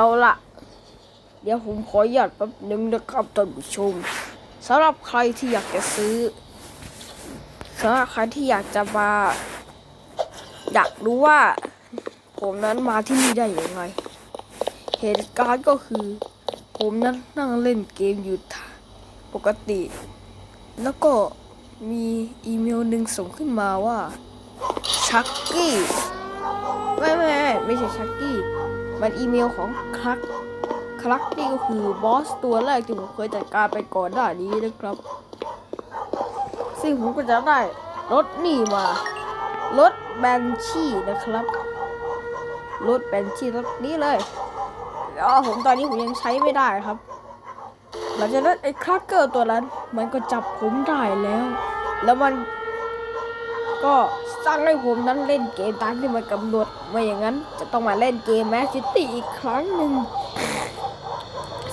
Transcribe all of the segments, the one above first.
เอาละเดี๋ยวผมขอหยาดแป๊บนึงนะครับท่านผู้ชมสำหรับใครที่อยากจะซื้อสำหรับใครที่อยากจะมา อยากรู้ว่า ผมนั้นมาที่นี่ได้ยังไง เหตุการณ์ก็คือ ผมนั้นนั่งเล่นเกมอยู่ปกติ แล้วก็มีอีเมลหนึ่งส่งขึ้นมาว่าชักกี้ไม่ไม่ไม่ไม่ใช่ชักกี้ มันอีเมลของคลักคลักนี่ก็คือบอสตัวแรกที่ผมเคยจัดการไปก่อนหน้านี้นะครับ ซึ่งผมก็จะได้รถนี่มารถแบนชี่นะครับรถแบนชี่รถนี้เลยอ๋อผมตอนนี้ผมยังใช้ไม่ได้ครับ หลังจากนั้นไอ้คลักเกอร์ตัวนั้น มันก็จับผมได้แล้ว แล้วมัน ก็สั่งให้ผมนั้นเล่นเกมตามที่มันกำหนดไม่อย่างนั้นจะต้องมาเล่นเกมแมสซิตี้อีกครั้งหนึ่ง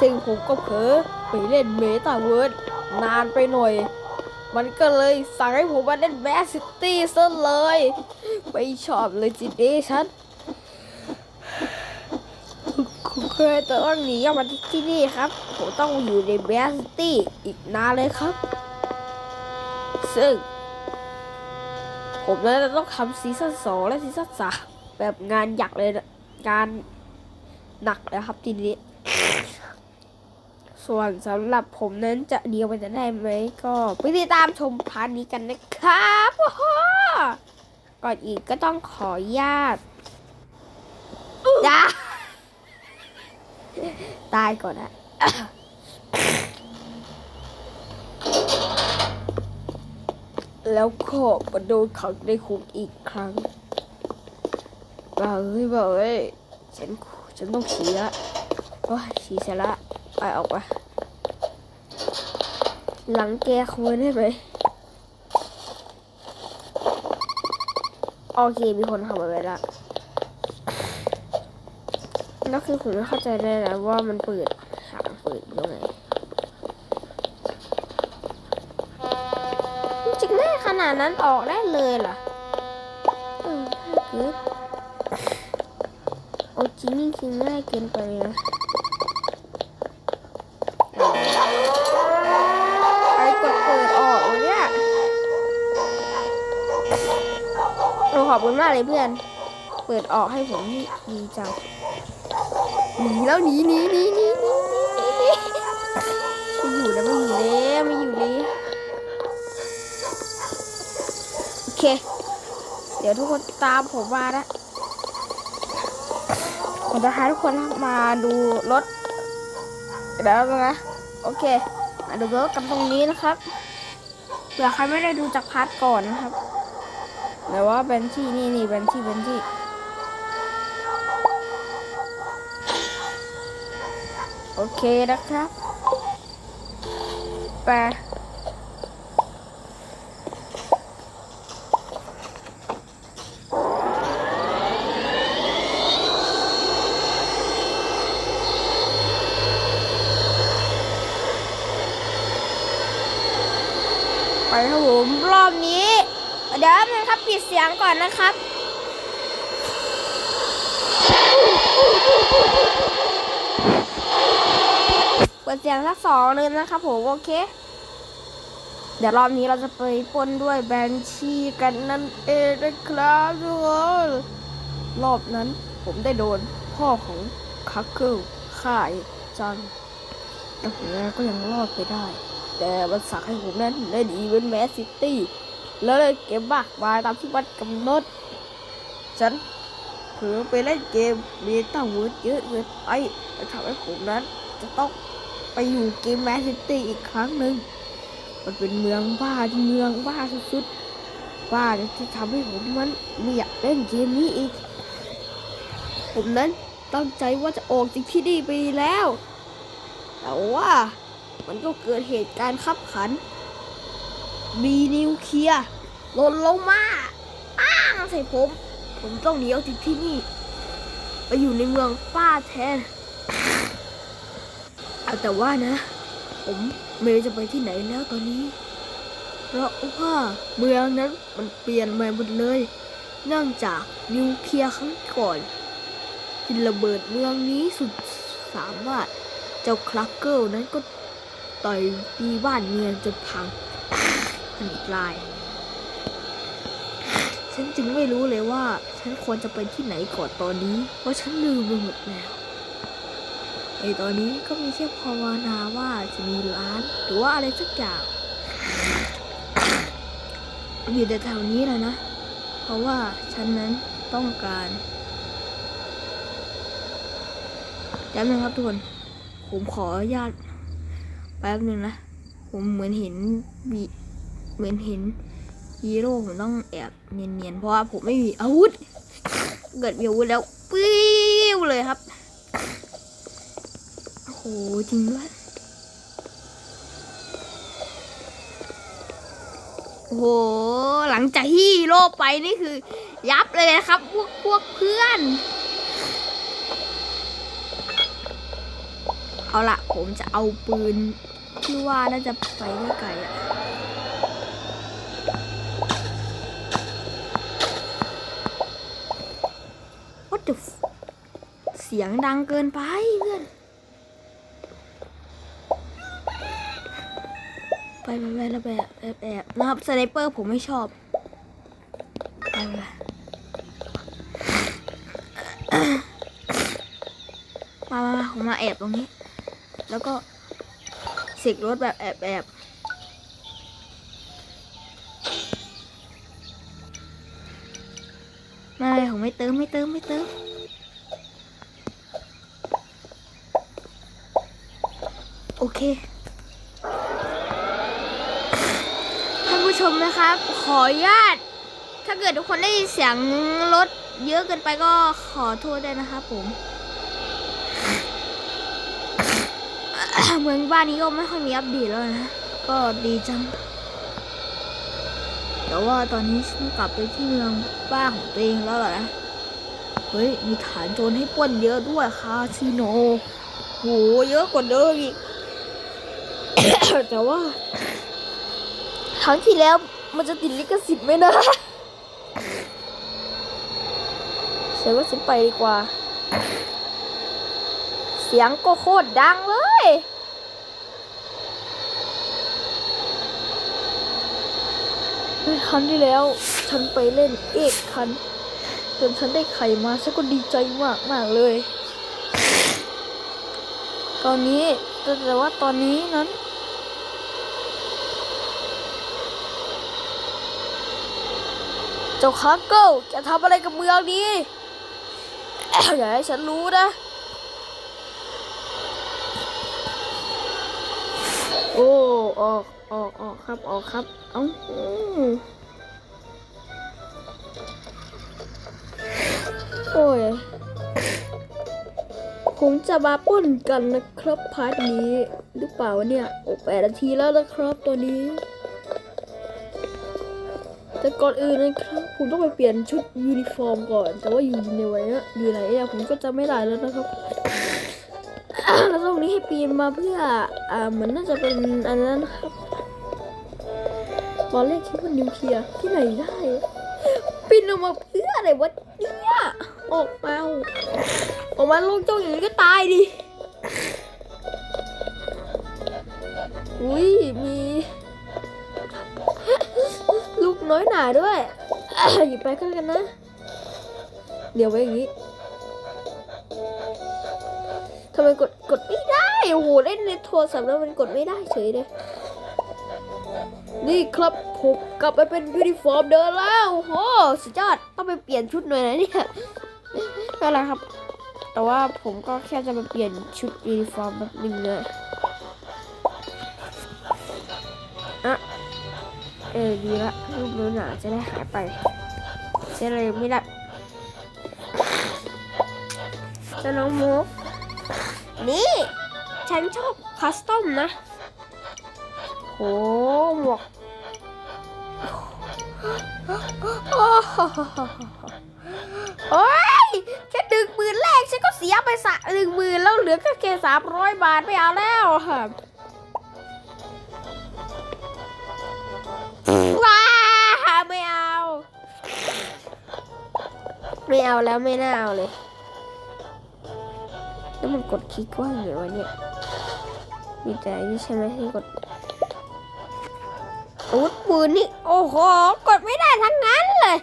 ซึ่งผมก็เผลอไปเล่นเมตาเวิร์ดนานไปหน่อย มันก็เลยสั่งให้ผมมาเล่นแมสซิตี้ซะเลย ไม่ชอบเลยจิเดฉันคุณเคยต้องหนีออกมาที่นี่ครับ ผมต้องอยู่ในแมสซิตี้อีกนานเลยครับ ซึ่ง ผมเลยต้องทำซีซั่นสองและซีซั่นสามแบบงานหยักเลยนะงานหนักนะครับทีนี้ ส่วนสำหรับผมนั้นจะเดียวไปจะได้ไหมก็ไปติดตามชมพาร์ทนี้กันนะครับก่อนอื่นก็ต้องขออนุญาตตายก่อนนะ แล้วก็มาโดนขังในคุกอีกครั้งบ้าเอ้ยบ้าเอ้ยฉันฉันต้องฉี่ละโอ้ยฉี่เสร็จละไปออกมาหลังแกคุยได้ไหมโอเคมีคนเข้ามาไว้ละแล้วคือผมไม่เข้าใจได้แล้วว่ามันเปิดหางเปิดยังไงได้ข นาดนั้นออกได้เลยเหรอเออถ้าเกิดโอ้จริงนี่จริงง่ายเกินไปนะไอ้กดเปิดออกเนี่ยเราขอบคุณมากเลยเพื่อน เปิดออกให้ผมนี่ดีจังหนีแล้วหนีหนีหนีหนีหนีหนีหนีไม่อยู่แล้วไม่อยู่แล้วไม่อยู่แล้ว โอ เค เดี๋ยวทุกคนตามผมมานะผมจะพาทุกคนมาดูรถเดี๋ยวนะโอเคมาดูรถกันตรงนี้นะครับเผื่อใครไม่ได้ดูจากพาร์ทก่อนนะครับแต่ว่าเบนชี่นี่นี่เบนชี่เบนชี่โอเคนะครับไป ไปครับผมรอบนี้ เดี๋ยวนครับปิดเสียงก่อนนะครับเปิดเสียงสักสองเลยนะครับผมโอเค เดี๋ยวรอบนี้เราจะไปปนด้วยแบนชีกันนั่นเองนะครับทุกคนรอบนั้นผมได้โดนพ่อของคักเกิลฆ่าอีกจังแต่ผมก็ยังรอดไปได้ แต่มันสั่งให้ผมนั้นเล่นอีเวนต์แมสซิตี้แล้วเล่นเกมมากมายตามที่มันกำหนด ฉันเผลอไปเล่นเกมเมตาเวิร์ดเยอะเกินไปและทำให้ผมนั้น จะต้องไปอยู่เกมแมสซิตี้อีกครั้งหนึ่งมันเป็นเมืองบ้าที่เมืองบ้าสุดๆบ้าที่ทำให้ผมมันไม่อยากเล่นเกมนี้อีก ผมนั้นตั้งใจว่าจะออกจากที่นี่ไปแล้ว แต่ว่า มันก็เกิดเหตุการณ์ขับขัน มีนิวเคลียร์หล่นลงมาอ้างใส่ผม ผมต้องหนีออกจากที่นี่ ไปอยู่ในเมืองป้าแทนเอาแต่ว่านะ ผมไม่รู้จะไปที่ไหนแล้วตอนนี้ เพราะว่าเมืองนั้นมันเปลี่ยนใหม่หมดเลยเนื่องจากนิวเคลียร์ครั้งก่อนที่ระเบิดเมืองนี้สุดสามารถเจ้าคลักเกิลนั้นก็ ต่อยตีบ้านเมืองจนพังพันอีกลาย ฉันจึงไม่รู้เลยว่า ฉันควรจะไปที่ไหนก่อนตอนนี้ เพราะฉันลืมไปหมดแล้วไอตอนนี้ก็มีแค่ภาวนาว่าจะมีร้าน หรือว่าอะไรสักอย่างอยู่แต่แถวนี้แหละนะ เพราะว่าฉันนั้นต้องการแป๊บนึงครับทุกคน ผมขออนุญาต แป๊บนึงนะ ผมเหมือนเห็นบีเหมือนเห็นฮีโร่ผมต้องแอบเนียนๆ เพราะว่าผมไม่มีอาวุธ เกิดมีอาวุธแล้วปิ้วเลยครับ โอ้โหจริงด้วย โอ้โห หลังจากที่ฮีโร่ไปนี่คือ ยับเลยนะครับ พวกพวกเพื่อน เอาละผมจะเอาปืนที่ว่าน่าจะไปได้ไกลอะ What the f เสียงดังเกินไปเพื่อน ไปไปไปแล้วแบบแอบแอบนะครับสไนเปอร์ผมไม่ชอบไปไปมามามาผมมาแอบตรงนี้ แล้วก็เสกรถแบบแอบแอบไม่ไม่ผมไม่เติมไม่เติมไม่เติมโอเคท่านผู้ชมนะครับ ขออนุญาต ถ้าเกิดทุกคนได้ยินเสียงรถเยอะเกินไปก็ขอโทษด้วยนะครับผม เมืองบ้านนี้ก็ไม่ค่อยมีอัปเดตแล้วนะ ก็ดีจัง แต่ว่าตอนนี้ฉันกลับไปที่เมืองบ้านของตัวเองแล้วเหรอนะ เฮ้ย มีฐานโจรให้ป้นเยอะด้วยคาสิโนโหเยอะกว่าเดิมอีก แต่ว่าครั้งที่แล้วมันจะติดลิขสิทธิ์ไหมนะเสียว่าฉันไปดีกว่า เสียงก็โคตรดังเลย ครั้งที่แล้ว ฉันไปเล่นเอกคันจนฉันได้ไข่มาฉันก็ดีใจมากมากเลย ตอนนี้แต่แต่ว่าตอนนี้นั้น เจ้าคาเกิลจะทำอะไรกับเมืองนี้อย่าให้ฉันรู้นะ โอ้ ออก ออก ออกครับ ออกครับ อ้าโอ้ย ผมจะมาป้นกันนะครับพาร์ทนี้ หรือเปล่าเนี่ยโอ้แปดนาทีแล้วนะครับตอนนี้ แต่ก่อนอื่นนะครับ ผมต้องไปเปลี่ยนชุดยูนิฟอร์มก่อน แต่ว่าอยู่ในไว้อะอยู่ไหนอะผมก็จะไม่ได้แล้วนะครับแล้วตรงนี้ให้ปีนมาเพื่อ อ่าเหมือนน่าจะเป็นอันนั้นครับ ตอนแรกคิดว่านิวเคลียร์ที่ไหนได้ปีนออกมาเพื่ออะไรวะเนี่ยออกมาออกมาลงจ้องอย่างนี้ก็ตายดิอุ้ยมี ลูกน้อยหนาด้วยหยิบไปก็แล้วกันนะ เดี๋ยวไว้อย่างนี้ทำไมกดกดไม่ได้โอ้โหเล่นในโทรศัพท์แล้วมันกดไม่ได้เฉยเลย นี่ครับผมกลับไปเป็นยูนิฟอร์มเดิมแล้วโอ้โหสุดยอดต้องไปเปลี่ยนชุดหน่อยนะเนี่ยไม่เป็นไรครับ แต่ว่าผมก็แค่จะมาเปลี่ยนชุดยูนิฟอร์มแบบนึงเลยอะเออดีละรูปนู้นหนาจะได้หายไปเสียเลยไม่ได้จะน้องมุกนี่ ฉันชอบคัสตอมนะ หหมวกโอ้ยแค่ดึงหมื่นแรกฉันก็เสียไปสะหนึ่งหมื่นแล้วเหลือแค่แค่สามร้อยบาทไม่เอาแล้วค่ะว้าไม่เอา ไม่เอาแล้วไม่น่าเอาเลย แล้วมันกดคลิกว่าไงวะเนี่ย มีแต่นนี้ใช่ไหมที่กด อาวุธปืนนี่โอ้โห กดไม่ได้ทั้งนั้นเลย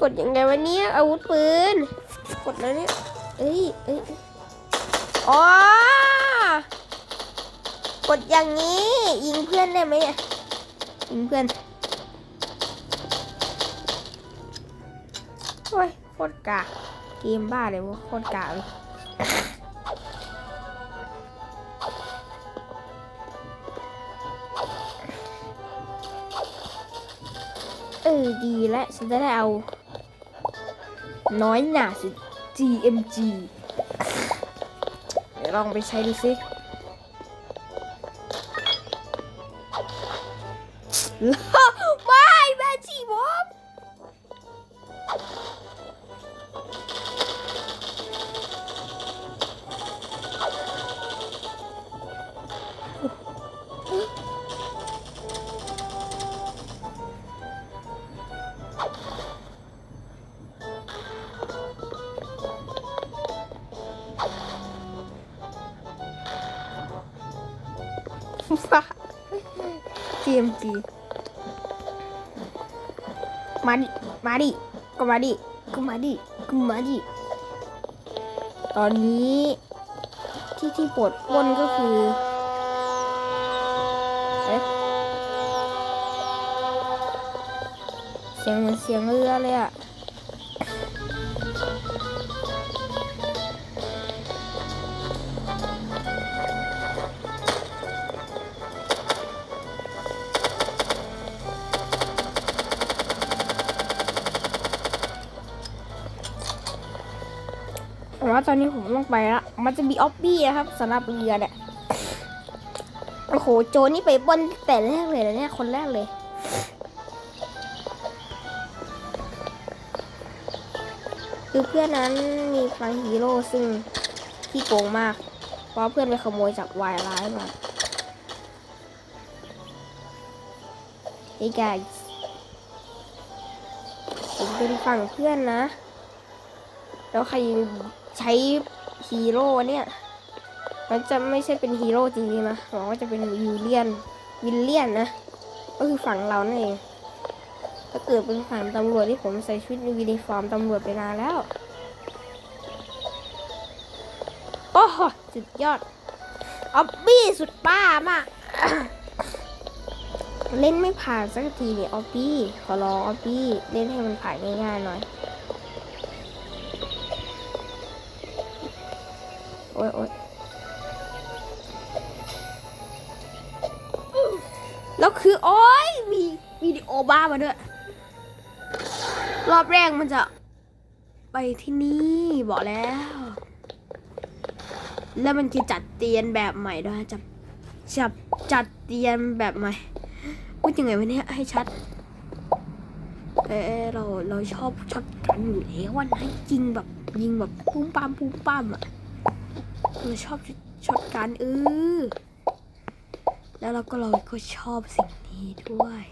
กดยังไงวะเนี่ยอาวุธปืน กดแล้วเนี่ยเอ้ยเอ้ยอ๋อกดอย่างนี้ ยิงเพื่อนได้ไหมเนี่ยยิงเพื่อนโอ้ยโคตรกาเกมบ้าเลยวะโคตรกากเลย เออ ดีแล้วฉันจะได้เอา น้อยหนาสิ GMG เดี๋ยวลองไปใช้ดูสิไ GMG มาดิ มาดิ ก็มาดิ ก็มาดิ ก็มาดิ ตอนนี้ที่ที่ปวดป้นก็คือ เอ๊ะ เสียงเหมือนเสียงเรือเลยอะ แต่ว่าตอนนี้ผมต้องไปละมันจะมีออฟบี้นะครับสำหรับเรือเนี่ยโอ้โหโจนี่ไปป้นแต่แรกเลยนะเนี่ยคนแรกเลยคือเพื่อนนั้นมีพลังฮีโร่ซึ่งที่โกงมาก เพราะเพื่อนไปขโมยจากวายร้ายมา Hey guys ผมเป็นฝั่งเพื่อนนะ แล้วใคร ใช้ฮีโร่เนี่ย มันจะไม่ใช่เป็นฮีโร่จริงๆนะหวังว่าจะเป็นวิลเลียน วิลเลียนนะ ก็คือฝั่งเรานั่นเอง ถ้าเกิดเป็นฝั่งตำรวจที่ผมใส่ชุดยูนิฟอร์มตำรวจไปนานแล้ว โอ้โหสุดยอดออบบี้สุดป้ามาก เล่นไม่ผ่านสักทีเนี่ยออบบี้ ขอร้องออบบี้ เล่นให้มันผ่านง่ายๆหน่อย โอ๊ยโอ๊ยแล้วคือโอ๊ยมีวิดีโอบ้ามาด้วย รอบแรกมันจะไปที่นี่บอกแล้ว แล้วมันจะจัดเตียนแบบใหม่ด้วยจับจับจัดเตียนแบบใหม่พูดยังไงวะเนี่ยให้ชัดเออเราเราชอบช็อตกันอยู่แล้ววันนั้นยิงแบบยิงแบบปุ้มปามปุ้มปามอะ เราชอบช็อตกันเออแล้วเราก็เราก็ชอบสิ่งนี้ด้วย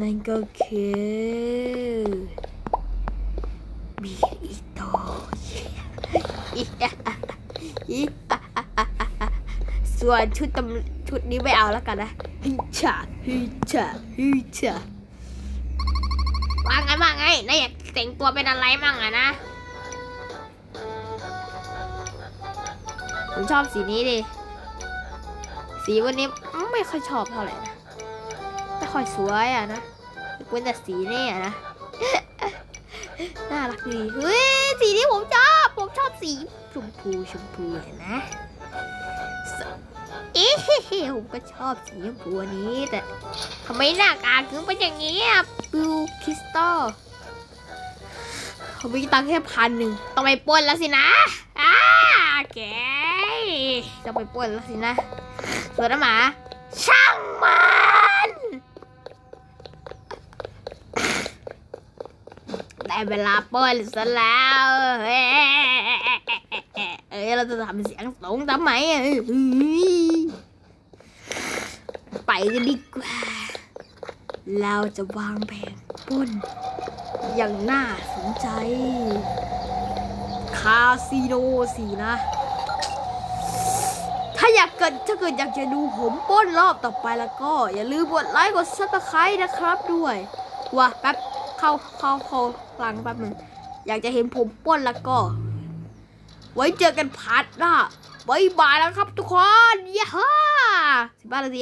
นั่นก็คือบีอิโตส่วนชุดตำชุดนี้ไม่เอาแล้วกันนะฮิชาฮิชาฮิชาว่าไงว่าไงนายอยากแต่งตัวเป็นอะไรมั่งอะนะ ผมชอบสีนี้ดิ สีวันนี้ไม่ค่อยชอบเท่าไหร่นะไม่ค่อยสวยอะนะเว้นแต่สีนี่อะนะ น่ารักดีเฮ้ยสีนี้ผมชอบ ผมชอบสีชมพูชมพูเห็นไหมสเอ๊ะผมก็ชอบสีชมพูอันนี้แต่ทำไมหน้ากากถึงเป็นอย่างนี้อะบิวคริสตัลเขามีตังค์แค่พันหนึ่งต้องไปป้นแล้วสินะอ้าแก จะไปปล้นแล้วสินะส่วนหมา ช่างมันได้เวลาปล้นซะแล้วเอ้ยเราจะทำเสียงสูงทำไมอะไปกันดีกว่า เราจะวางแผนปล้น อย่างน่าสนใจ คาสิโนสินะ เกิดถ้าเกิดอยากจะดูผมป้นรอบต่อไปแล้วก็ อย่าลืมกดไลค์กดซับสไครต์นะครับด้วยว่ะแป๊บเข้าเข้าเข้าหลังแป๊บหนึ่งอยากจะเห็นผมป้นแล้วก็ ไว้เจอกันพาร์ทหน้าบายบายแล้วครับทุกคนเย้ฮ่าสิบ้านาที